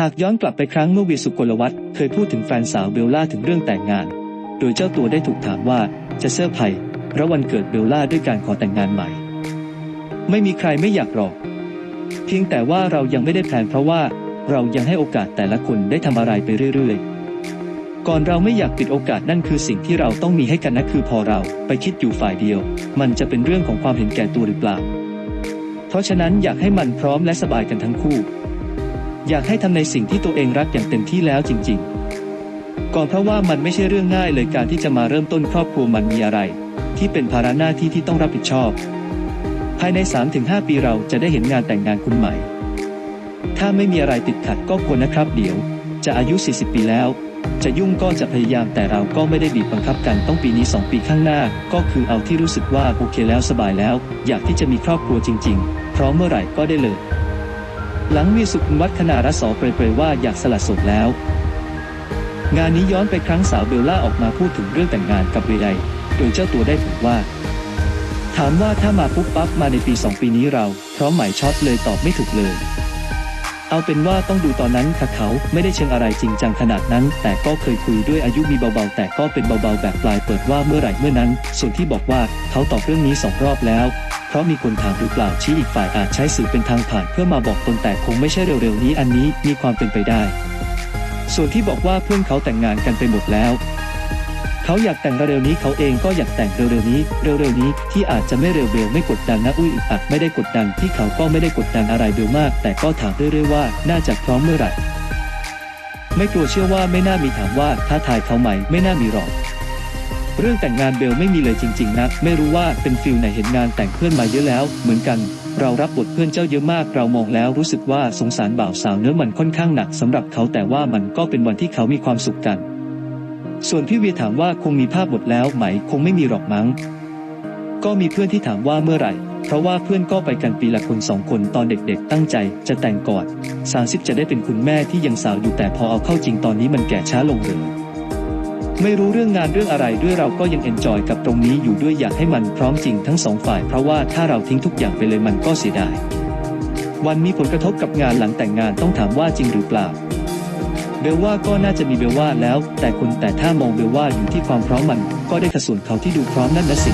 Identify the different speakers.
Speaker 1: หากย้อนกลับไปครั้งเมื่อวีสุกลวัฒน์เคยพูดถึงแฟนสาวเบลล่าถึงเรื่องแต่งงาน โดยเจ้าตัวได้ถูกถามว่าจะเซอร์ไพรส์เพราะวันเกิดเบลล่าด้วยการขอแต่งงานใหม่ ไม่มีใครไม่อยากหรอก เพียงแต่ว่าเรายังไม่ได้แพนเพราะว่าเรายังให้โอกาสแต่ละคนได้ทำอะไรไปเรื่อยๆ ก่อนเราไม่อยากปิดโอกาสนั่นคือสิ่งที่เราต้องมีให้กันนะคือพอเราไปคิดอยู่ฝ่ายเดียว มันจะเป็นเรื่องของความเห็นแก่ตัวหรือเปล่า เพราะฉะนั้นอยากให้มันพร้อมและสบายกันทั้งคู่ อยากให้ทำในสิ่งที่ตัวเองรักอย่างเต็มที่แล้วจริง ๆ ก่อนเพราะว่ามันไม่ใช่เรื่องง่ายเลยการที่จะมาเริ่มต้นครอบครัวมันมีอะไร ที่เป็นภาระหน้าที่ที่ต้องรับผิดชอบ ภายใน 3-5 ปีเราจะได้เห็นงานแต่งงานคุณใหม่ ถ้าไม่มีอะไรติดขัดก็ควรนะครับ เดี๋ยว จะอายุ 40 ปีแล้ว จะยุ่งก็จะพยายามแต่เราก็ไม่ได้บีบบังคับกันต้องปีนี้ 2 ปีข้างหน้า ก็คือเอาที่รู้สึกว่าโอเคแล้วสบายแล้ว อยากที่จะมีครอบครัวจริง ๆ พร้อมเมื่อไหร่ก็ได้เลย หลังมีสุขุมวัฒนารัศอเปรยๆว่าอยากสละโสดแล้ว งานนี้ย้อนไปครั้งสาวเบลล่าออกมาพูดถึงเรื่องแต่งงานกับเรไดโดยเจ้าตัวได้บอกว่า ถามว่าถ้ามาปุ๊บปั๊บมาในปีสองปีนี้เราพร้อมหมายช็อตเลยตอบไม่ถูกเลย เอาเป็นว่าต้องดูตอนนั้นค่ะเขาไม่ได้เชิงอะไรจริงจังขนาดนั้น แต่ก็เคยคุยด้วยอายุมีเบาๆ แต่ก็เป็นเบาๆแบบปลายเปิดว่าเมื่อไหร่เมื่อนั้น ส่วนที่บอกว่าเขาตอบเรื่องนี้สองรอบแล้ว เพราะมีคนถามหรือเปล่าชี้อีกฝ่ายอาจใช้สื่อเป็นทางผ่านเพื่อมาบอกตนแต่คงไม่ใช่เร็วๆนี้อันนี้มีความเป็นไปได้ ส่วนที่บอกว่าเพื่อนเขาแต่งงานกันไปหมดแล้วเขาอยากแต่งเร็วๆนี้เขาเองก็อยากแต่งเร็วๆนี้ เร็วๆนี้ที่อาจจะไม่เร็วเบลไม่กดดันนะอุ้ยอึดอัดไม่ได้กดดันที่เขาก็ไม่ได้กดดันอะไรเบลมาก แต่ก็ถามเรื่อยๆว่าน่าจะพร้อมเมื่อไหร่ ไม่กลัวเชื่อว่าไม่น่ามีถามว่าท้าทายเขาไหมไม่น่ามีหรอก เรื่องแต่งงานเบลไม่มีเลยจริง ๆนะไม่รู้ว่าเป็นฟิลไหนเห็นงานแต่งเพื่อนมาเยอะแล้ว เหมือนกัน เรารับบทเพื่อนเจ้าเยอะมาก เรามองแล้วรู้สึกว่าสงสารบ่าวสาวเนื้อมันค่อนข้างหนักสำหรับเขาแต่ว่ามันก็เป็นวันที่เขามีความสุขกัน ส่วนพี่เวียถามว่าคงมีภาพหมดแล้วไหม คงไม่มีหรอกมั้ง ก็มีเพื่อนที่ถามว่าเมื่อไหร่เพราะว่าเพื่อนก็ไปกันปีละคนสองคนตอนเด็กๆ ตั้งใจจะแต่งก่อนสามสิบจะได้เป็นคุณแม่ที่ยังสาวอยู่แต่พอเอาเข้าจริงตอนนี้มันแก่ช้าลงเลย ไม่รู้เรื่องงานเรื่องอะไรด้วยเราก็ยังเอนจอยกับตรงนี้อยู่ด้วยอยากให้มันพร้อมจริงทั้งสองฝ่ายเพราะว่าถ้าเราทิ้งทุกอย่างไปเลยมันก็เสียดายวันมีผลกระทบกับงานหลังแต่งงานต้องถามว่าจริงหรือเปล่าเบลว่าก็น่าจะมีเบลว่าแล้ว แต่คนแต่ถ้ามองเบลว่าอยู่ที่ความพร้อมมัน ก็ได้กระส่วนเขาที่ดูพร้อมนั่นนะสิ